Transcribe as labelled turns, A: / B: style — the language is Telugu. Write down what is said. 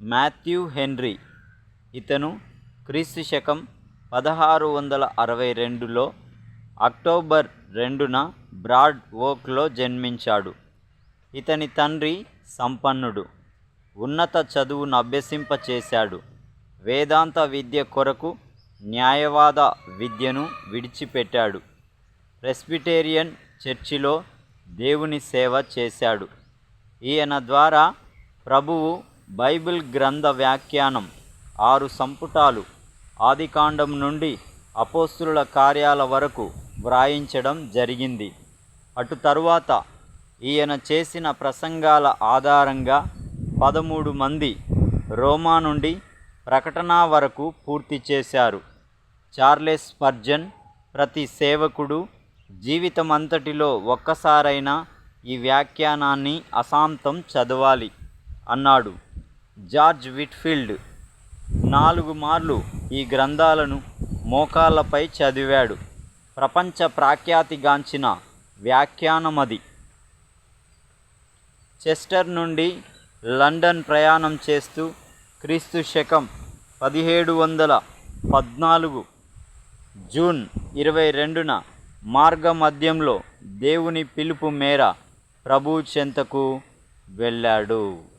A: Matthew henry. ఇతను క్రీస్తు శకం పదహారు వందల అరవై రెండులో అక్టోబర్ రెండున బ్రాడ్ ఓక్లో జన్మించాడు. ఇతని తండ్రి సంపన్నుడు. ఉన్నత చదువును అభ్యసింపచేశాడు. వేదాంత విద్య కొరకు న్యాయవాద విద్యను విడిచిపెట్టాడు. ప్రెస్బిటేరియన్ చర్చిలో దేవుని సేవ చేశాడు. ఈయన ద్వారా ప్రభువు బైబిల్ గ్రంథ వ్యాఖ్యానం ఆరు సంపుటాలు ఆదికాండం నుండి అపోస్తుల కార్యాల వరకు వ్రాయించడం జరిగింది. అటు తరువాత ఈయన చేసిన ప్రసంగాల ఆధారంగా పదమూడు మంది రోమా నుండి ప్రకటన వరకు పూర్తి చేశారు. చార్లెస్ పర్జన్ ప్రతి సేవకుడు జీవితమంతటిలో ఒక్కసారైనా ఈ వ్యాఖ్యానాన్ని అశాంతం చదవాలి అన్నాడు. జార్జ్ విట్ఫీల్డ్ నాలుగు మార్లు ఈ గ్రంథాలను మోకాళ్ళపై చదివాడు. ప్రపంచ ప్రఖ్యాతిగాంచిన వ్యాఖ్యానమది. చెస్టర్ నుండి లండన్ ప్రయాణం చేస్తూ క్రీస్తు శకం పదిహేడు వందల పద్నాలుగు జూన్ ఇరవై రెండున మార్గమధ్యంలో దేవుని పిలుపు మేర ప్రభు చెంతకు వెళ్ళాడు.